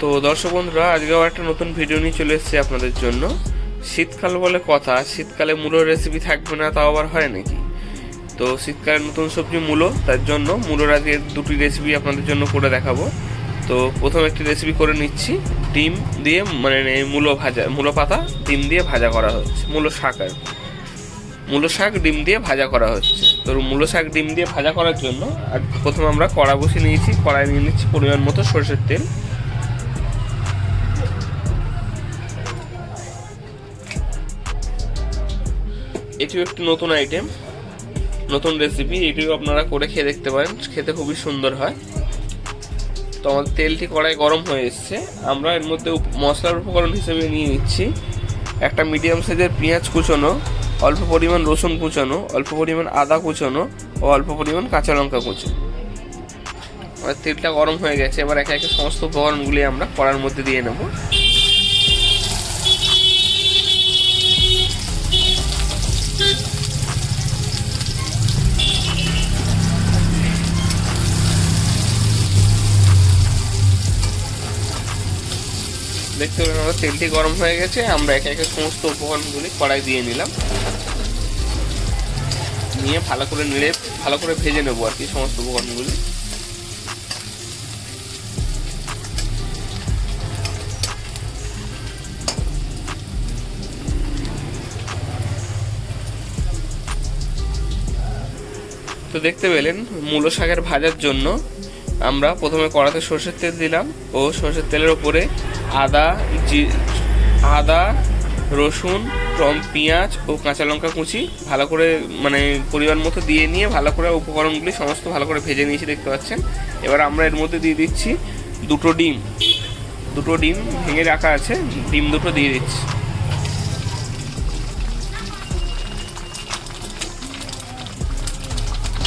তো দর্শক বন্ধুরা, আজকেও একটা নতুন ভিডিও নিয়ে চলে এসেছি আপনাদের জন্য। শীতকাল বলে কথা, শীতকালে মূলোর রেসিপি থাকবে না, তাও আবার হয় নাকি? তো শীতকালে নতুন সবজি মূলো, তার জন্য মূলোর আজকে দুটি রেসিপি আপনাদের জন্য করে দেখাবো। তো প্রথম একটি রেসিপি করে নিচ্ছি, ডিম দিয়ে মানে মূলো ভাজা, মূলো পাতা ডিম দিয়ে ভাজা করা হচ্ছে, মূলো শাক আর। মূলো শাক ডিম দিয়ে ভাজা করা হচ্ছে। তো মূলো শাক ডিম দিয়ে ভাজা করার জন্য আর প্রথমে আমরা কড়া বসে নিয়েছি কড়াই নিয়ে নিচ্ছি পরিমাণ মতো সরষের তেল। এটিও একটি নতুন আইটেম নতুন রেসিপি এটিও আপনারা করে খেয়ে দেখতে পারেন, খেতে খুবই সুন্দর হয়। তো আমাদের তেলটি কড়াই গরম হয়ে এসছে। আমরা এর মধ্যে মশলার উপকরণ হিসেবে নিয়ে নিচ্ছি। একটা মিডিয়াম সাইজের পেঁয়াজ কুচোনো, অল্প পরিমাণ রসুন কুচোনো, অল্প পরিমাণ আদা কুচোনো ও অল্প পরিমাণ কাঁচা লঙ্কা কুচোনো। তেলটা গরম হয়ে গেছে, এবার একে একে সমস্ত উপকরণগুলি আমরা কড়ার মধ্যে দিয়ে নেব। দেখতে পেলেন আমাদের তেলটি গরম হয়ে গেছে, আমরা একে একে সমস্ত উপকরণগুলি কড়াই দিয়ে নিলাম। নিয়ে ভালো করে নেড়ে, ভালো করে ভেজে নেব আর কি সমস্ত উপকরণগুলি। তো দেখতে পেলেন, মূলো শাকের ভাজার জন্য আমরা প্রথমে কড়াতে সর্ষের তেল দিলাম ও সর্ষের তেলের ওপরে আদা, জি, আদা, রসুন, টম, পেঁয়াজ ও কাঁচা লঙ্কা কুচি ভালো করে মানে পরিমাণ মতো দিয়ে নিয়ে ভালো করে উপকরণগুলি সমস্ত ভালো করে ভেজে নিয়েছি, দেখতে পাচ্ছেন। এবার আমরা এর মধ্যে দিয়ে দিচ্ছি দুটো ডিম। দুটো ডিম ভেঙে রাখা আছে, ডিম দুটো দিয়ে দিচ্ছি।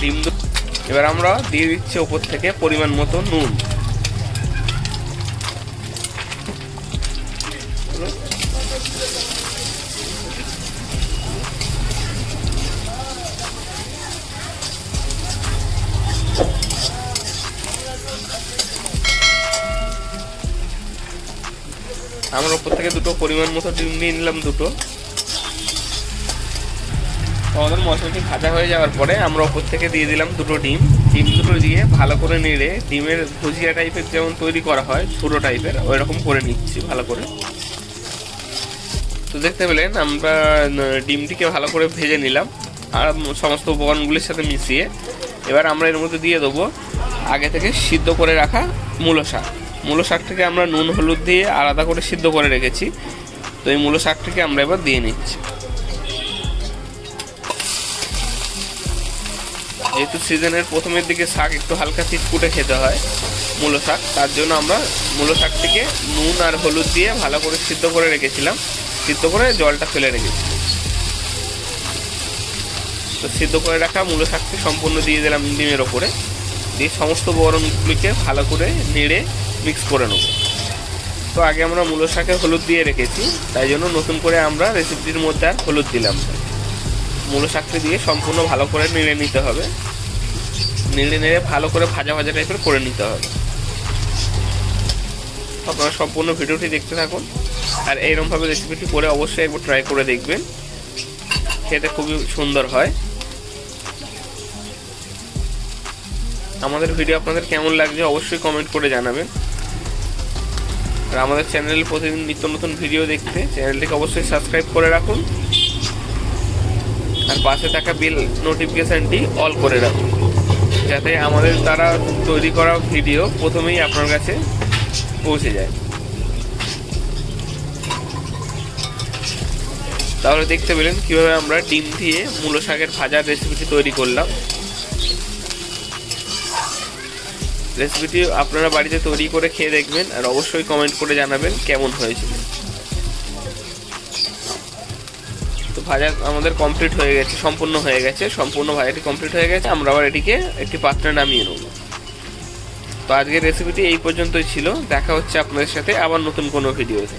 ডিম দু- এবার আমরা দিয়ে দিচ্ছি ওপর থেকে পরিমাণ মতো নুন। আমরা ওপর থেকে দুটো পরিমাণ মতো ডিম দিয়ে নিলাম দুটো। আমাদের মশলাটি ভাজা হয়ে যাওয়ার পরে আমরা ওপর থেকে দিয়ে দিলাম দুটো ডিম। ডিম দুটো দিয়ে ভালো করে নেড়ে ডিমের ভুজিয়া টাইপের যেমন তৈরি করা হয়, ছোটো টাইপের ওই রকম করে নিচ্ছি ভালো করে। তো দেখতে পেলেন, আমরা ডিমটিকে ভালো করে ভেজে নিলাম আর সমস্ত উপকরণগুলির সাথে মিশিয়ে এবার আমরা এর মধ্যে দিয়ে দেবো আগে থেকে সিদ্ধ করে রাখা মূলো শাক। মূলো শাকটাকে আমরা নুন, হলুদ দিয়ে আলাদা করে সিদ্ধ করে রেখেছি। তো এই মূলো শাকটাকে আমরা এবার দিয়ে নিচ্ছি। যেহেতু সিজনের প্রথমের দিকে শাক একটু হালকা চিটকুটে খেতে হয়, মূলো শাক, তার জন্য আমরা মূলো শাকটিকে নুন আর হলুদ দিয়ে ভালো করে সিদ্ধ করে রেখেছিলাম। সিদ্ধ করে জলটা ফেলে রেখেছি। তো সিদ্ধ করে রাখা মূলো শাকটি সম্পূর্ণ দিয়ে দিলাম ডিমের ওপরে। দিয়ে সমস্ত বরণগুলিকে ভালো করে নেড়ে মিক্স করে নেব। তো আগে আমরা মূলো শাকে হলুদ দিয়ে রেখেছি, তাই জন্য নতুন করে আমরা রেসিপিটির মধ্যে আর হলুদ দিলাম। মূলো শাকটি দিয়ে সম্পূর্ণ ভালো করে নেড়ে নিতে হবে। নেড়ে নেড়ে ভালো করে ভাজা ভাজা টাইপের করে নিতে হবে। আপনারা সম্পূর্ণ ভিডিওটি দেখতে থাকুন আর এইরকমভাবে রেসিপিটি করে অবশ্যই একবার ট্রাই করে দেখবেন। খেতে খুবই সুন্দর হয়। আমাদের ভিডিও আপনাদের কেমন লাগছে অবশ্যই কমেন্ট করে জানাবেন। আর আমাদের চ্যানেল প্রতিদিন নিত্য নতুন ভিডিও দেখতে চ্যানেলটিকে অবশ্যই সাবস্ক্রাইব করে রাখুন। আর পাশে থাকা বিল নোটিফিকেশানটি অল করে রাখুন। যাতে আমাদের দ্বারা তৈরি করা ভিডিও প্রথমেই আপনার কাছে পৌঁছে যায়। তাহলে দেখতে পেলেন কীভাবে আমরা ডিম দিয়ে মূলো শাকের ভাজার রেসিপিটি তৈরি করলাম। রেসিপিটি আপনারা বাড়িতে তৈরি করে খেয়ে দেখবেন আর অবশ্যই কমেন্ট করে জানাবেন কেমন হয়েছিল। ভাজা আমাদের কমপ্লিট হয়ে গেছে, সম্পূর্ণ হয়ে গেছে, সম্পূর্ণ ভাজাটি কমপ্লিট হয়ে গেছে, আমরা আবার এটিকে একটি পাত্রে নামিয়ে নেব। তো আজকের রেসিপিটি এই পর্যন্তই ছিল, দেখা হচ্ছে আপনাদের সাথে আবার নতুন কোনো ভিডিওতে